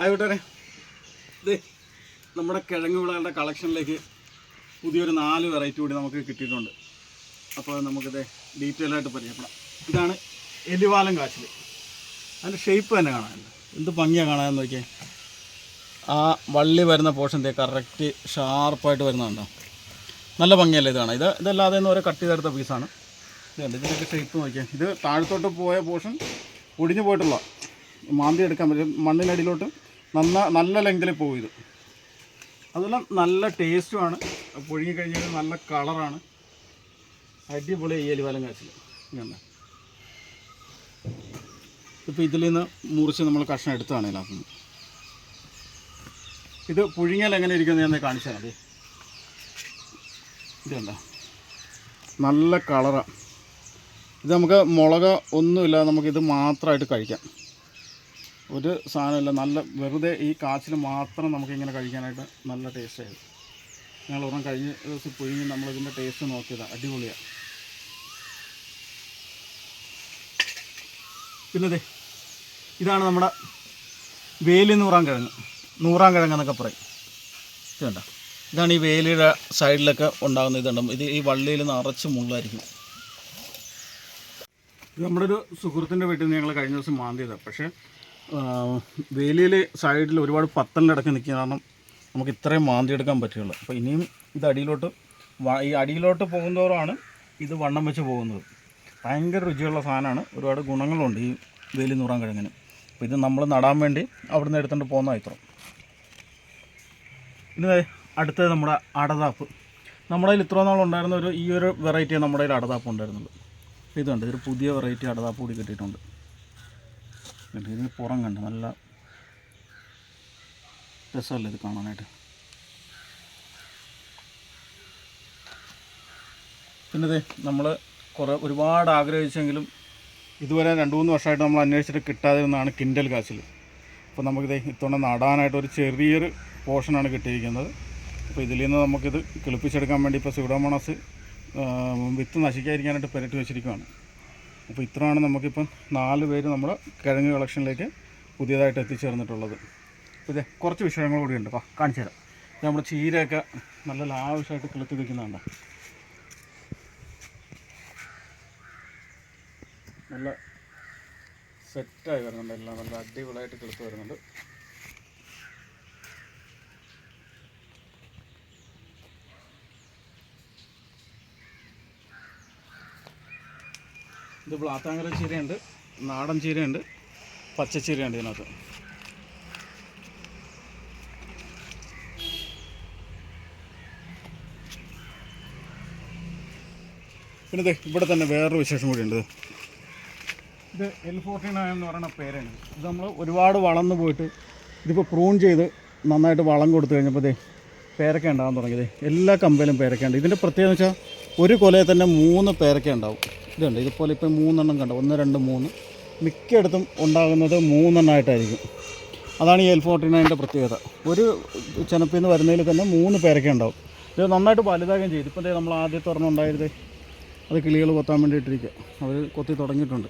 ആയിക്കോട്ടെ. ഇത് നമ്മുടെ കിഴങ്ങ് വിളകളുടെ കളക്ഷനിലേക്ക് പുതിയൊരു നാല് വെറൈറ്റി കൂടി നമുക്ക് കിട്ടിയിട്ടുണ്ട്. അപ്പോൾ നമുക്കിത് ഡീറ്റെയിൽ ആയിട്ട് പരിചയപ്പെടാം. ഇതാണ് എലിവാലം കാച്ചിൽ അതിന്റെ ഷേപ്പ് തന്നെ കാണാനുണ്ട് എന്ത് ഭംഗിയാണ് കാണാൻ നോക്കിയേ. ആ വള്ളി വരുന്ന പോർഷൻ കറക്റ്റ് ഷാർപ്പായിട്ട് വരുന്നതുണ്ടോ നല്ല ഭംഗിയല്ലേ ഇത് കാണാം ഇത് ഇതല്ലാതെ നിന്ന് ഓരോ കട്ട് ചെയ്തെടുത്ത പീസാണ് ഇതുണ്ട് ഇതിന്റെയൊക്കെ ഷേപ്പ് നോക്കിയാൽ ഇത് താഴത്തോട്ട് പോയ പോർഷൻ ഒടിഞ്ഞു പോയിട്ടുള്ള മാന്തി എടുക്കാൻ പറ്റും. മണ്ണിനടിയിലോട്ട് നന്ന നല്ല ലെങ്കിൽ പോകും ഇത്. അതെല്ലാം നല്ല ടേസ്റ്റുമാണ് പുഴുങ്ങി കഴിഞ്ഞാൽ നല്ല കളറാണ് അടിപൊളി ഈ എലിവാലം കാച്ചിൽ ഇങ്ങനെ. ഇപ്പോൾ ഇതിൽ നിന്ന് മുറിച്ച് നമ്മൾ കഷ്ണം എടുത്താണ് ഇതിനകത്തുനിന്ന്. ഇത് പുഴുങ്ങിയാൽ എങ്ങനെ ഇരിക്കുന്നത് ഞാൻ കാണിച്ചാൽ മതി. ഇതല്ല നല്ല കളറാണ് ഇത് നമുക്ക് മുളക് ഒന്നുമില്ല നമുക്കിത് മാത്രമായിട്ട് കഴിക്കാം. ഒരു സാധനമില്ല നല്ല വെറുതെ ഈ കാച്ചിൽ മാത്രം നമുക്കിങ്ങനെ കഴിക്കാനായിട്ട് നല്ല ടേസ്റ്റായിരുന്നു ഞങ്ങൾ ഒരെണ്ണം കഴിഞ്ഞ ദിവസം പുഴുങ്ങി നമ്മളിതിന്റെ ടേസ്റ്റ് നോക്കിയതാണ് അടിപൊളിയാണ് പിന്നെ ദേ ഇതാണ് നമ്മുടെ വേലി നൂറാം കിഴങ്ങ് നൂറാം കിഴങ്ങ് എന്നൊക്കെ പറയും. ഇത് കണ്ടോ? ഇതാണ് ഈ വേലിയുടെ സൈഡിലൊക്കെ ഉണ്ടാകുന്ന ഇതുണ്ട് ഇത് ഈ വള്ളിയിൽ നിറച്ച് മുള്ളായിരിക്കും ഇത് നമ്മുടെ ഒരു സുഹൃത്തിന്റെ വീട്ടിൽ നിന്ന് ഞങ്ങൾ കഴിഞ്ഞ ദിവസം മാന്തിയതാണ് പക്ഷേ വേലിയിൽ സൈഡിൽ ഒരുപാട് പത്തലിന്റെ ഇടയ്ക്ക് നിൽക്കുക കാരണം നമുക്ക് ഇത്രയും മാന്തിയെടുക്കാൻ പറ്റുള്ളൂ അപ്പോൾ ഇനിയും ഇത് അടിയിലോട്ട് ഈ അടിയിലോട്ട് പോകുന്നതോറാണ് ഇത് വണ്ണം വെച്ച് പോകുന്നത്. ഭയങ്കര രുചിയുള്ള സാധനമാണ്. ഒരുപാട് ഗുണങ്ങളുണ്ട് ഈ വേലി നൂറാൻ കിഴങ്ങിന്. അപ്പോൾ ഇത് നമ്മൾ നടാൻ വേണ്ടി അവിടുന്ന് എടുത്തുകൊണ്ട് പോകുന്ന ഇത്ര. ദേ അടുത്തത് നമ്മുടെ അടതാപ്പ്. നമ്മുടെ കയ്യിൽ ഇത്ര നാളുണ്ടായിരുന്ന ഒരു ഈ ഒരു വെറൈറ്റി നമ്മുടെ കയ്യിൽ അടതാപ്പ് ഉണ്ടായിരുന്നുള്ളൂ ഇതുണ്ട്. ഇതൊരു പുതിയ വെറൈറ്റി അടതാപ്പ് കൂടി കിട്ടിയിട്ടുണ്ട്. കണ്ടോ, ഇതിന് പുറം കണ്ട് നല്ല രസമല്ലേ ഇത് കാണാനായിട്ട്? പിന്നെ ഇതേ നമ്മൾ കുറേ ഒരുപാട് ആഗ്രഹിച്ചെങ്കിലും ഇതുവരെ രണ്ട് മൂന്ന് വർഷമായിട്ട് നമ്മൾ അന്വേഷിച്ചിട്ട് കിട്ടാതിരുന്നതാണ് കിൻഡൽ കാച്ചിൽ. അപ്പോൾ നമുക്കിത് ഇത്തവണ നടാനായിട്ട് ഒരു ചെറിയൊരു പോർഷനാണ് കിട്ടിയിരിക്കുന്നത്. അപ്പോൾ ഇതിൽ നിന്ന് നമുക്കിത് കിളിപ്പിച്ചെടുക്കാൻ വേണ്ടി ഇപ്പോൾ സ്യൂഡോമോണസ് വിത്ത് നശിക്കാതിരിക്കാനായിട്ട് പെരട്ടി വെച്ചിരിക്കുകയാണ് അപ്പോൾ ഇത്രയാണ് നമുക്കിപ്പം നാല് പേര് നമ്മുടെ കിഴങ്ങ് കളക്ഷനിലേക്ക് പുതിയതായിട്ട് എത്തിച്ചേർന്നിട്ടുള്ളത്. ഇതേ കുറച്ച് വിഷയങ്ങൾ കൂടി ഉണ്ട്. അപ്പോൾ കാണിച്ചു തരാം. നമ്മുടെ ചീരയൊക്കെ നല്ല ലാവശ്യമായിട്ട് കിളുത്തി നിൽക്കുന്നുണ്ട്. നല്ല സെറ്റായി വരുന്നുണ്ട്. എല്ലാം നല്ല അടിപൊളിയായിട്ട് കിളുത്ത് വരുന്നുണ്ട്. ഇത് ബ്ലാത്താങ്കര ചീരയുണ്ട് നാടൻ ചീരയുണ്ട് പച്ചച്ചീരയുണ്ട് ഇതിനകത്ത്. പിന്നെ ദേ ഇവിടെ തന്നെ വേറൊരു വിശേഷം കൂടി ഉണ്ട് ഇത് എൽ ഫോർട്ടി നയൻ എന്ന് പറയുന്ന പേരാണ്. ഇത് നമ്മൾ ഒരുപാട് വളർന്നു പോയിട്ട് ഇതിപ്പോൾ പ്രൂൺ ചെയ്ത് നന്നായിട്ട് വളം കൊടുത്തു കഴിഞ്ഞപ്പോൾ ഇതേ പേരക്ക ഉണ്ടാകാൻ തുടങ്ങിയത് എല്ലാ കമ്പയിലും പേരക്ക ഉണ്ട്. ഇതിന്റെ പ്രത്യേകത വെച്ചാൽ ഒരു കൊലയിൽ തന്നെ മൂന്ന് പേരക്ക ഉണ്ടാവും. ഇതുണ്ട്. ഇതുപോലെ ഇപ്പോൾ മൂന്നെണ്ണം കണ്ടോ? ഒന്ന് രണ്ട് മൂന്ന്. മിക്കയിടത്തും ഉണ്ടാകുന്നത് മൂന്നെണ്ണമായിട്ടായിരിക്കും അതാണ് ഈ എൽ ഫോർട്ടി നയന്റെ പ്രത്യേകത. ഒരു ചെനപ്പിൽ നിന്ന് വരുന്നതിൽ തന്നെ മൂന്ന് പേരൊക്കെ ഉണ്ടാവും. ഇത് നന്നായിട്ട് വലുതാകുകയും ചെയ്തു. ഇപ്പോൾ ദേ നമ്മൾ ആദ്യത്തെ ഒരെണ്ണം ഉണ്ടായിരുന്നത് അത് കിളികൾ കൊത്താൻ വേണ്ടിയിട്ടിരിക്കുക. അവർ കൊത്തി തുടങ്ങിയിട്ടുണ്ട്.